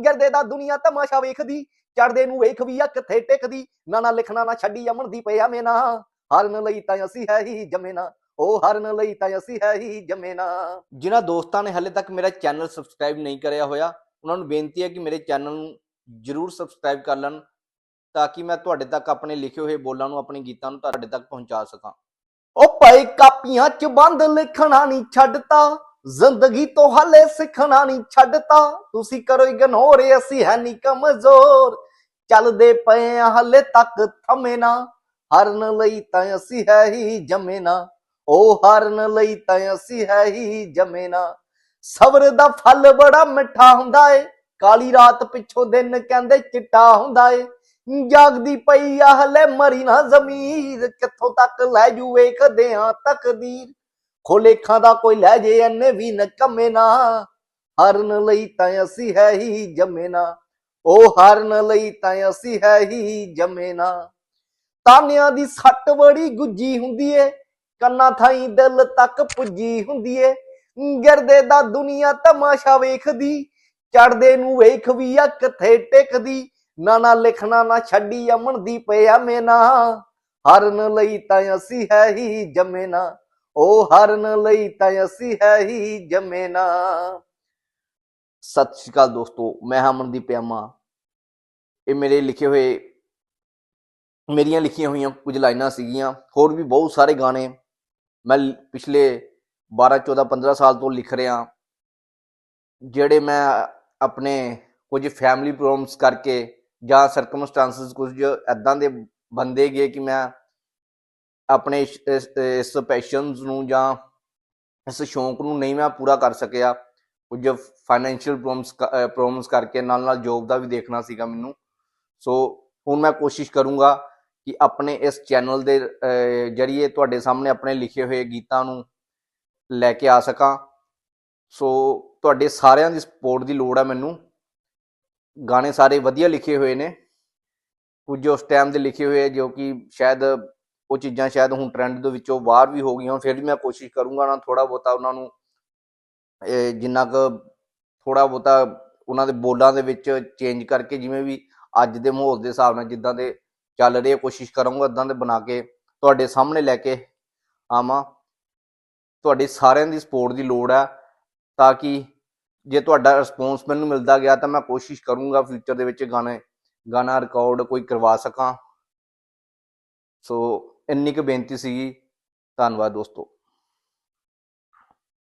ਗਿਰਦੇ ਦਾ ਦੁਨੀਆ ਤਮਾਸ਼ਾ ਵੇਖਦੀ ਚੜਦੇ ਨੂੰ ਵੇਖ ਵੀ ਆ ਕਿੱਥੇ ਟਿਕਦੀ, ਨਾ ਨਾ ਲਿਖਣਾ ਨਾ ਛੱਡੀ ਅਮਨ ਦੀ ਪਿਆ ਮੇਨਾ। ਹਰਨ ਲਈ ਤਾਂ ਅਸੀਂ ਹੈ ਹੀ ਜਮੇਨਾ ਉਹ ਹਰਨ ਲਈ ਤਾਂ ਅਸੀਂ ਹੈ ਹੀ ਜਮੇਨਾ ਜਿਨ੍ਹਾਂ ਦੋਸਤਾਂ ਨੇ ਹਲੇ ਤੱਕ ਮੇਰਾ ਚੈਨਲ ਸਬਸਕ੍ਰਾਈਬ ਨਹੀਂ ਕਰਿਆ ਹੋਇਆ, ਉਹਨਾਂ ਨੂੰ ਬੇਨਤੀ ਹੈ ਕਿ ਮੇਰੇ ਚੈਨਲ ਨੂੰ ਜਰੂਰ ਸਬਸਕ੍ਰਾਈਬ ਕਰ ਲੈਣ, ਤਾਂ ਕਿ ਮੈਂ ਤੁਹਾਡੇ ਤੱਕ ਆਪਣੇ ਲਿਖੇ ਹੋਏ ਬੋਲਾਂ ਨੂੰ, ਆਪਣੇ ਗੀਤਾਂ ਨੂੰ ਤੁਹਾਡੇ ਤੱਕ ਪਹੁੰਚਾ ਸਕਾਂ। ਉਹ ਭਾਈ ਕਾਪੀਆਂ 'ਚ ਬੰਦ ਲਿਖਣਾ ਨਹੀਂ ਛੱਡਤਾ ਜ਼ਿੰਦਗੀ ਤੋਂ ਹਲੇ ਸਿੱਖਣਾ ਨਹੀਂ ਛੱਡਤਾ। ਤੁਸੀਂ ਕਰੋ ਇਗਨੋਰ ਅਸੀਂ ਹੈ ਨਹੀਂ ਕਮਜ਼ੋਰ। ਚੱਲਦੇ ਪਏ ਆ ਹਲੇ ਤੱਕ ਥਮੇ ਨਾ। ਹਰਨ ਲਈ ਤਾਂ ਅਸੀਂ ਹੈ ਹੀ ਜਮੇ ਨਾ। ਉਹ ਹਰਨ ਲਈ ਤਾਂ ਅਸੀਂ ਹੈ ਹੀ ਜਮੇ ਨਾ। ਸਬਰ ਦਾ ਫਲ ਬੜਾ ਮਿੱਠਾ ਹੁੰਦਾ ਏ। ਕਾਲੀ ਰਾਤ ਪਿੱਛੋਂ ਦਿਨ ਕਹਿੰਦੇ ਚਿੱਟਾ ਹੁੰਦਾ ਏ। ਜਾਗਦੀ ਪਈ ਆ ਹਲੇ ਮਰੀ ਨਾ ਜ਼ਮੀਰ। ਕਿੱਥੋਂ ਤੱਕ ਲੈ ਜੂ ਵੇਖਦੇ ਆ ਤਕਦੀਰ। ਖੋਲੇਖਾਂ ਦਾ ਕੋਈ ਲੈ ਜੇ ਐਨੇ ਵੀ ਨਕਮੇ ਨਾ। ਹਰਨ ਲਈ ਤਾਂ ਅਸੀਂ ਹੈ ਹੀ ਜਮੇ ਨਾ। ਉਹ ਹਰਨ ਲਈ ਤਾਂ ਅਸੀਂ ਹੈ ਹੀ ਜਮੇ ਨਾ। ਤਾਨਿਆਂ ਦੀ ਸੱਟ ਬੜੀ ਗੁੱਜੀ ਹੁੰਦੀ ਏ। ਕੰਨਾਂ ਥਾਈ ਦਿਲ ਤੱਕ ਪੁੱਜੀ ਹੁੰਦੀ ਏ। ਗਿਰਦੇ ਦਾ ਦੁਨੀਆ ਤਮਾਸ਼ਾ ਵੇਖਦੀ। ਚੜਦੇ ਨੂੰ ਵੇਖ ਵੀ ਆ ਕਿੱਥੇ ਟਿਕਦੀ। ਨਾ ਨਾ ਲਿਖਣਾ, ਨਾ ਛੱਡੀ ਅਮਨ ਦੀ ਪਿਆ ਮੇਨਾ। ਹਰਨ ਲਈ ਤਾਂ ਅਸੀਂ ਹੈ ਹੀ ਜਮੇ ਨਾ। ਉਹ ਹਰਨ ਲਈ ਤਾਂ ਅਸੀਂ ਹੈ ਹੀ ਜਮੇਨਾ ਸਤਿ ਸ਼੍ਰੀ ਅਕਾਲ ਦੋਸਤੋ, ਮੈਂ ਹਾਂ ਅਮਨਦੀਪ ਇਹ ਮੇਰੇ ਲਿਖੇ ਹੋਏ, ਮੇਰੀਆਂ ਲਿਖੀਆਂ ਹੋਈਆਂ ਕੁਝ ਲਾਈਨਾਂ ਸੀਗੀਆਂ, ਹੋਰ ਵੀ ਬਹੁਤ ਸਾਰੇ ਗਾਣੇ ਮੈਂ ਪਿਛਲੇ 12 14 15 ਸਾਲ ਤੋਂ ਲਿਖ ਰਿਹਾ। ਜਿਹੜੇ ਮੈਂ ਆਪਣੇ ਕੁਝ ਫੈਮਿਲੀ ਪ੍ਰੋਬਲਮਸ ਕਰਕੇ ਜਾਂ ਸਰਕਮਸਟੈਂਸਸ ਕੁਝ ਐਦਾਂ ਦੇ ਬੰਦੇ ਗਏ ਕਿ ਮੈਂ ਆਪਣੇ ਇਸ- ਇਸ ਪੈਸ਼ਨਸ ਨੂੰ ਜਾਂ ਇਸ ਸ਼ੌਂਕ ਨੂੰ ਨਹੀਂ ਮੈਂ ਪੂਰਾ ਕਰ ਸਕਿਆ। ਕੁਝ ਫਾਈਨੈਂਸ਼ੀਅਲ ਪ੍ਰੋਬਲਮਸ ਪ੍ਰੋਬਲਮਸ ਕਰਕੇ ਨਾਲ ਨਾਲ ਜੋਬ ਦਾ ਵੀ ਦੇਖਣਾ ਸੀਗਾ ਮੈਨੂੰ। ਸੋ ਹੁਣ ਮੈਂ ਕੋਸ਼ਿਸ਼ ਕਰੂੰਗਾ ਕਿ ਆਪਣੇ ਇਸ ਚੈਨਲ ਦੇ ਜਰੀਏ ਤੁਹਾਡੇ ਸਾਹਮਣੇ ਆਪਣੇ ਲਿਖੇ ਹੋਏ ਗੀਤਾਂ ਨੂੰ ਲੈ ਕੇ ਆ ਸਕਾਂ। ਸੋ ਤੁਹਾਡੇ ਸਾਰਿਆਂ ਦੀ ਸਪੋਰਟ ਦੀ ਲੋੜ ਹੈ ਮੈਨੂੰ। ਗਾਣੇ ਸਾਰੇ ਵਧੀਆ ਲਿਖੇ ਹੋਏ ਨੇ। ਕੁਝ ਉਸ ਟਾਈਮ ਦੇ ਲਿਖੇ ਹੋਏ ਜੋ ਕਿ ਸ਼ਾਇਦ ਉਹ ਚੀਜ਼ਾਂ ਸ਼ਾਇਦ ਹੁਣ ਟ੍ਰੈਂਡ ਦੇ ਵਿੱਚੋਂ ਬਾਹਰ ਵੀ ਹੋ ਗਈਆਂ, ਫਿਰ ਵੀ ਮੈਂ ਕੋਸ਼ਿਸ਼ ਕਰੂੰਗਾ ਨਾ ਥੋੜਾ ਬਹੁਤਾ ਉਹਨਾਂ ਨੂੰ, ਇਹ ਜਿੰਨਾ ਕੁ ਥੋੜਾ ਬਹੁਤਾ ਉਹਨਾਂ ਦੇ ਬੋਲਾਂ ਦੇ ਵਿੱਚ ਚੇਂਜ ਕਰਕੇ ਜਿਵੇਂ ਵੀ ਅੱਜ ਦੇ ਮਾਹੌਲ ਦੇ ਹਿਸਾਬ ਨਾਲ ਜਿੱਦਾਂ ਦੇ ਚੱਲ ਰਹੇ ਕੋਸ਼ਿਸ਼ ਕਰੂੰਗਾ ਇਦਾਂ ਦੇ ਬਣਾ ਕੇ ਤੁਹਾਡੇ ਸਾਹਮਣੇ ਲੈ ਕੇ ਆਵਾਂ। ਤੁਹਾਡੇ ਸਾਰਿਆਂ ਦੀ ਸਪੋਰਟ ਦੀ ਲੋੜ ਹੈ ਤਾਂ ਕਿ ਜੇ ਤੁਹਾਡਾ ਰਿਸਪੌਂਸ ਮੈਨੂੰ ਮਿਲਦਾ ਗਿਆ ਤਾਂ ਮੈਂ ਕੋਸ਼ਿਸ਼ ਕਰੂੰਗਾ ਫਿਊਚਰ ਦੇ ਵਿੱਚ ਗਾਣੇ, ਗਾਣਾ ਰਿਕਾਰਡ ਕੋਈ ਕਰਵਾ ਸਕਾਂ। ਸੋ ਇੰਨੀ ਕੁ ਬੇਨਤੀ ਸੀਗੀ। ਧੰਨਵਾਦ ਦੋਸਤੋ।